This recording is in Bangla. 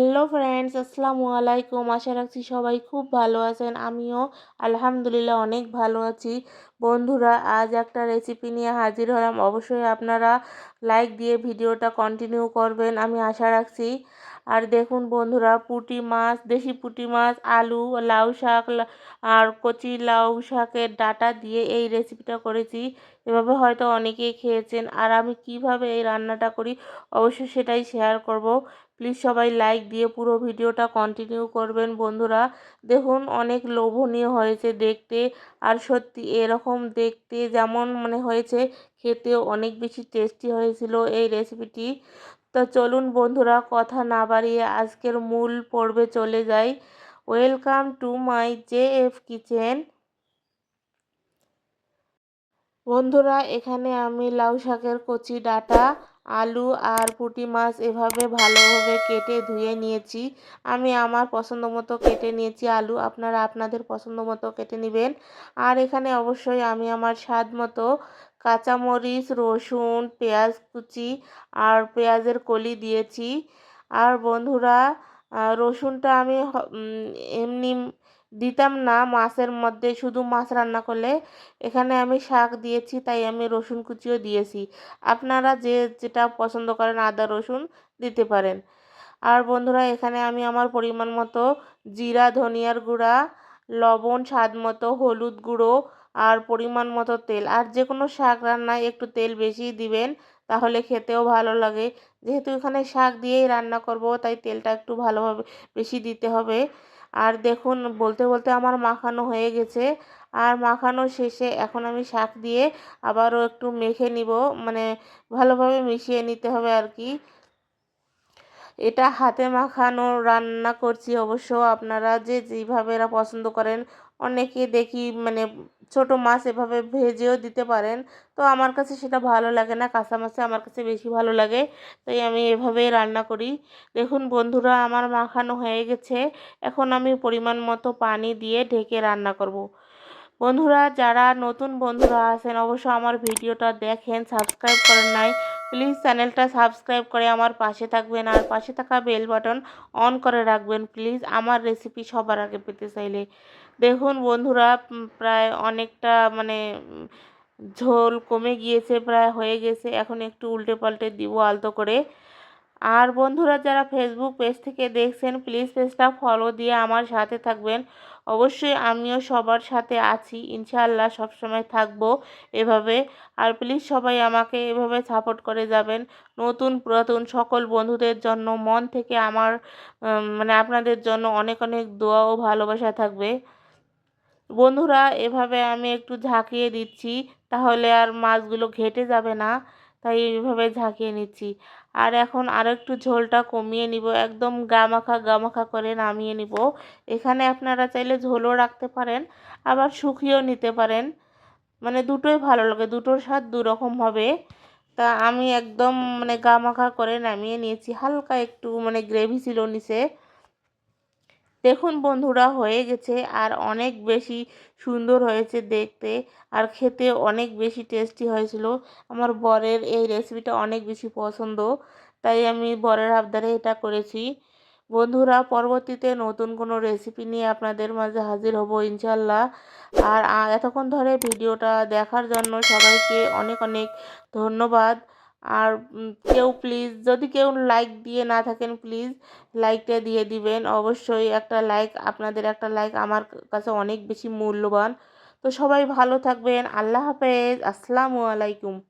হ্যালো ফ্রেন্ডস আসসালামু আলাইকুম আশা রাখছি সবাই খুব ভালো আছেন। আমিও আলহামদুলিল্লাহ অনেক ভালো আছি। বন্ধুরা, আজ একটা রেসিপি নিয়ে হাজির হলাম। অবশ্যই আপনারা লাইক দিয়ে ভিডিওটা কন্টিনিউ করবেন, আমি আশা রাখছি। আর দেখুন বন্ধুরা, পুঁটি মাছ, দেশি পুঁটি মাছ, আলু, লাউ শাক আর কচি লাউ শাকের ডাটা দিয়ে এই রেসিপিটা করেছি। এভাবে হয়তো অনেকেই খেয়েছেন। আর আমি কীভাবে এই রান্নাটা করি, অবশ্যই সেটাই শেয়ার করব। প্লিজ সবাই লাইক দিয়ে পুরো ভিডিওটা কন্টিনিউ করবেন। বন্ধুরা, দেখুন অনেক লোভনীয় হয়েছে দেখতে। আর সত্যি এরকম দেখতে যেমন মানে হয়েছে, খেতেও অনেক বেশি টেস্টি হয়েছিল এই রেসিপিটি তো চলুন বন্ধুরা, কথা না বাড়িয়ে আজকের মূল পর্বে চলে যাই। Welcome to my J F kitchen বন্ধুরা, এখানে আমি লাউ শাকের কচি ডাটা আলু আর পুঁটি মাছ এভাবে ভালোভাবে কেটে ধুয়ে নিয়েছি। আমি আমার পছন্দ মতো কেটে নিয়েছি আলু। আপনারা আপনাদের পছন্দ মতো কেটে নেবেন। আর এখানে অবশ্যই আমি আমার স্বাদ মতো কাঁচামরিচ, রসুন, পেঁয়াজ কুচি আর পেঁয়াজের কলি দিয়েছি। আর বন্ধুরা রসুনটা আমি এমনি দিতাম না মাছের মধ্যে, শুধু মাছ রান্না করলে। এখানে আমি শাক দিয়েছি, তাই আমি রসুন কুচিও দিয়েছি। আপনারা যে যেটা পছন্দ করেন আদা, রসুন দিতে পারেন। আর বন্ধুরা, এখানে আমি আমার পরিমাণ মতো জিরা, ধনিয়ার গুঁড়া, লবণ, স্বাদ মতো হলুদ গুঁড়ো আর পরিমাণ মতো তেল। আর যে কোনো শাক রান্নায় একটু তেল বেশি দিবেন, তাহলে খেতেও ভালো লাগে। যেহেতু এখানে শাক দিয়েই রান্না করব, তাই তেলটা একটু ভালোভাবে বেশি দিতে হবে। আর দেখুন, বলতে বলতে আমার মাখানো হয়ে গেছে। আর মাখানো শেষে এখন আমি শাক দিয়ে আবারও একটু মেখে নিব মানে ভালোভাবে মিশিয়ে নিতে হবে আর কি। এটা হাতে মাখানো রান্না করছি অবশ্য। আপনারা যে যেভাবে এরা পছন্দ করেন অনেকে দেখি মানে ছোট মাছ এভাবে ভেজেও দিতে পারেন তো আমার কাছে সেটা ভালো লাগে না, কাঁচা মাছে আমার কাছে বেশি ভালো লাগে, তাই আমি এভাবেই রান্না করি দেখুন বন্ধুরা, আমার মাখানো হয়ে গেছে, এখন আমি পরিমাণ মতো পানি দিয়ে ঢেকে রান্না করব। বন্ধুরা, যারা নতুন বন্ধুরা আছেন অবশ্য আমার ভিডিওটা দেখেন, সাবস্ক্রাইব করেন নাই প্লিজ চ্যানেলটা সাবস্ক্রাইব করে আমার পাশে থাকবেন আর পাশে থাকা বেল বাটন অন করে রাখবেন। প্লিজ আমার রেসিপি সবার আগে পেতে চাইলে। দেখুন বন্ধুরা প্রায় অনেকটা মানে ঝোল কমে গিয়েছে, প্রায় হয়ে গেছে। এখন একটু উল্টে পাল্টে দিব আলতো করে। আর বন্ধুরা যারা ফেসবুক পেজ থেকে দেখছেন প্লিজ পেজটা ফলো দিয়ে আমার সাথে থাকবেন। অবশ্যই আমিও সবার সাথে আছি। ইনশাআল্লাহ সবসময় থাকব এভাবে। আর প্লিজ সবাই আমাকে এভাবে সাপোর্ট করে যাবেন। নতুন, পুরাতন সকল বন্ধুদের জন্য, মন থেকে আমার মানে আপনাদের জন্য অনেক অনেক দোয়া ও ভালোবাসা থাকবে। বন্ধুরা, এভাবে আমি একটু ঝাঁকিয়ে দিচ্ছি, তাহলে আর মাছগুলো ঘেটে যাবে না। তাই এইভাবে ঝাঁকিয়ে নিচ্ছি। আর এখন আরও একটু ঝোলটা কমিয়ে নিব, একদম গামাখা গামাখা করে নামিয়ে নিব। এখানে আপনারা চাইলে ঝোলও রাখতে পারেন, আবার শুকিয়েও নিতে পারেন। মানে দুটোই ভালো লাগে, দুটোর স্বাদ দুরকম হবে। তা আমি একদম মানে গামাখা করে নামিয়ে নিয়েছি, হালকা একটু মানে গ্রেভি ছিল নিচে। দেখুন বন্ধুরা, হয়ে গেছে। আর অনেক বেশি সুন্দর হয়েছে দেখতে। আর খেতে অনেক বেশি টেস্টি হয়েছিল। আমার বরের এই রেসিপিটা অনেক বেশি পছন্দ। তাই আমি বরের আবদারে এটা করেছি। বন্ধুরা, পরবর্তীতে নতুন কোনো রেসিপি নিয়ে আপনাদের মাঝে হাজির হব ইনশাল্লাহ আর এতক্ষণ ধরে ভিডিওটা দেখার জন্য সবাইকে অনেক অনেক ধন্যবাদ। আর কেউ প্লিজ যদি কেউ লাইক দিয়ে না থাকেন প্লিজ লাইকটা দিয়ে দিবেন। অবশ্যই একটা লাইক আপনাদের একটা লাইক আমার কাছে অনেক বেশি মূল্যবান। তো সবাই ভালো থাকবেন। আল্লাহ হাফেজ। আসসালামু আলাইকুম।